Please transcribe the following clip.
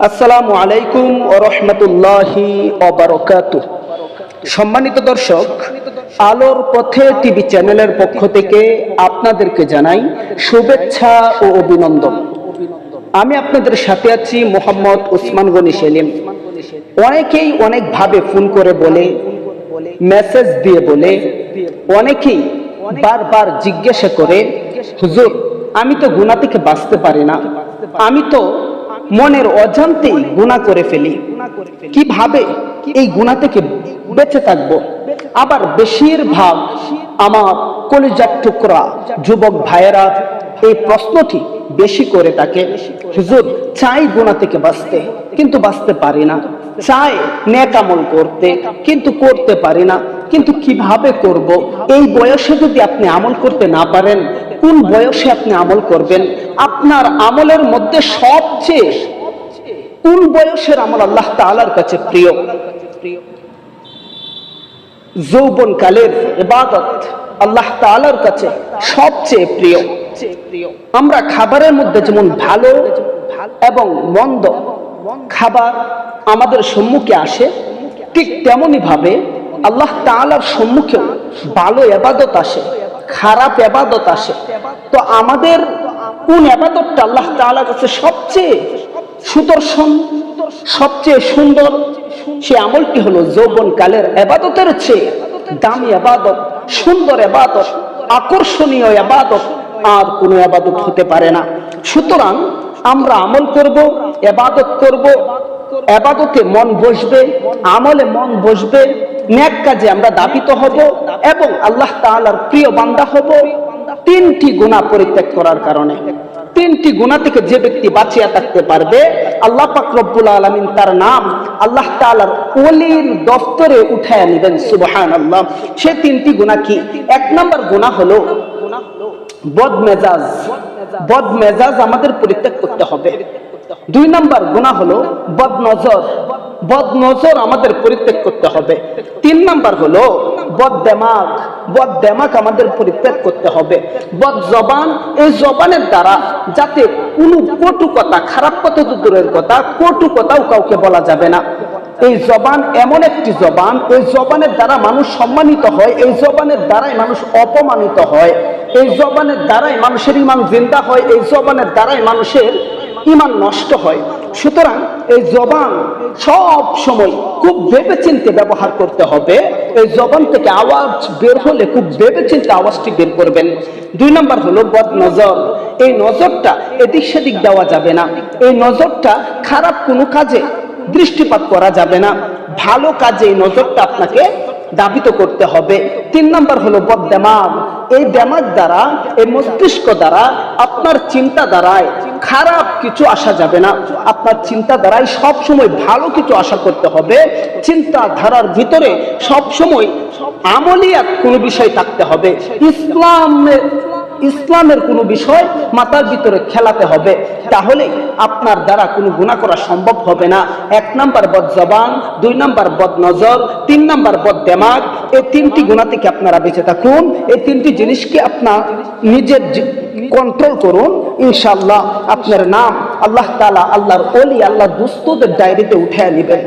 আসসালামু আলাইকুম রহমতুল্লাহি অবরকাত সম্মানিত দর্শক, আলোর পথে টিভি চ্যানেলের পক্ষ থেকে আপনাদেরকে জানাই শুভেচ্ছা ও অভিনন্দন। আমি আপনাদের সাথে আছি মোহাম্মদ উসমান গনি সেলিম। অনেকেই অনেকভাবে ফোন করে বলে, মেসেজ দিয়ে বলে, অনেকেই বারবার জিজ্ঞাসা করে, হুজুর, আমি তো গুণা থেকে বাঁচতে পারি না। আমি তো মনের অজান্তেই গুণা করে ফেলি। কীভাবে এই গুণা থেকে বেঁচে থাকব? আবার বেশিরভাগ আমার কলিজার টুকরা যুবক ভাইয়েরা এই প্রশ্নটি বেশি করে থাকে। হুজুর চাই গুণা থেকে বাঁচতে কিন্তু বাঁচতে পারি না। চাই নেক আমল করতে কিন্তু করতে পারি না। কিন্তু কীভাবে করব? এই বয়সে যদি আপনি আমল করতে না পারেন কোন বয়সে আপনি আমল করবেন? আপনার আমলের মধ্যে সবচেয়ে কোন বয়সের আমল আল্লাহ তাআলার কাছে প্রিয়? যৌবন কালের ইবাদত আল্লাহ তাআলার কাছে সবচেয়ে প্রিয়। আমরা খাবারের মধ্যে যেমন ভালো এবং মন্দ খাবার আমাদের সম্মুখে আসে, ঠিক তেমনি ভাবে আল্লাহ তাআলার সম্মুখেও ভালো এবাদত আসে। খারাপ এবাদত আসে। তো আমাদের কোন এবাদতটা আল্লাহ তাআলার কাছে সবচেয়ে সুদর্শন, সবচেয়ে সুন্দর? সে আমলটি হলো যৌবন কালের এবাদতের চেয়ে দামি এবাদত সুন্দর এবাদত আকর্ষণীয় এবাদত আর কোনো এবাদত হতে পারে না। সুতরাং আমরা আমল করব এবাদত করব। এবাদতে মন বসবে, আমলে মন বসবে। ন্যাক কাজে আমরা দাবিত হব। এবং আল্লাহ তাআলার প্রিয় বান্দা হব তিনটি গুণা পরিত্যাগ করার কারণে। তিনটি গুণা থেকে যে ব্যক্তি বাঁচিয়া থাকতে পারবে, আল্লাহ পাক রব্বুল আলামিন তার নাম আল্লাহ তাআলার ওলির দফতরে উঠায় নেবেন, সুবহানাল্লাহ। সে তিনটি গুণা কি? এক নম্বর গুণা হলো বদ মেজাজ বদ মেজাজ আমাদের পরিত্যাগ করতে হবে। দুই নম্বর গুণা হলো বদ নজর বদ নজর আমাদের পরিত্যাগ করতে হবে। তিন নাম্বার হলো বদ দেমাগ বদ দেমাগ আমাদের পরিত্যাগ করতে হবে। বদ জবান এই জবানের দ্বারা যাতে কোনো কটু কথা, খারাপ কথা দূরের কথা, কটু কথাও কাউকে বলা যাবে না। এই জবান এমন একটি জবান, এই জবানের দ্বারা মানুষ সম্মানিত হয়, এই জবানের দ্বারাই মানুষ অপমানিত হয়। এই জবানের দ্বারাই মানুষের ইমান জিন্দা হয়, এই জবানের দ্বারাই মানুষের ইমান নষ্ট হয়। সুতরাং এই জবান সব সময় খুব ভেবে চিনতে ব্যবহার করতে হবে। এই জবান থেকে আওয়াজ বের হলে খুব ভেবে চিনতে আওয়াজটি বের করবেন। দুই নম্বর হলো বদ নজর। এই নজরটা এদিক সেদিক দেওয়া যাবে না। এই নজরটা খারাপ কোনো কাজে দৃষ্টিপাত করা যাবে না। ভালো কাজে এই নজরটা আপনাকে দাবিত করতে হবে। তিন নম্বর হলো বদ দেমাগ। এই দেমাগ দ্বারা, এই মস্তিষ্ক দ্বারা, আপনার চিন্তা দ্বারায় খারাপ কিছু আসা যাবে না। আপনার চিন্তা দ্বারাই সব সময় ভালো কিছু আশা করতে হবে। চিন্তা ধারার ভিতরে সব সময় আমলিয়াত কোনো বিষয় থাকতে হবে। ইসলামের ইসলামের কোনো বিষয় মাথার ভিতরে খেলাতে হবে। তাহলে আপনার দ্বারা কোনো গুণা করা সম্ভব হবে না। এক নাম্বার বদ জবান দুই নাম্বার বদ নজর তিন নাম্বার বদ দেমাগ এই তিনটি গুণা থেকে আপনারা বেঁচে থাকুন। এই তিনটি জিনিসকে আপনার নিজের কন্ট্রোল করুন ইনশাল্লাহ আপনার নাম আল্লাহ তালা আল্লাহর অলি আল্লাহ দুস্তদের ডায়েরিতে উঠে নেবেন।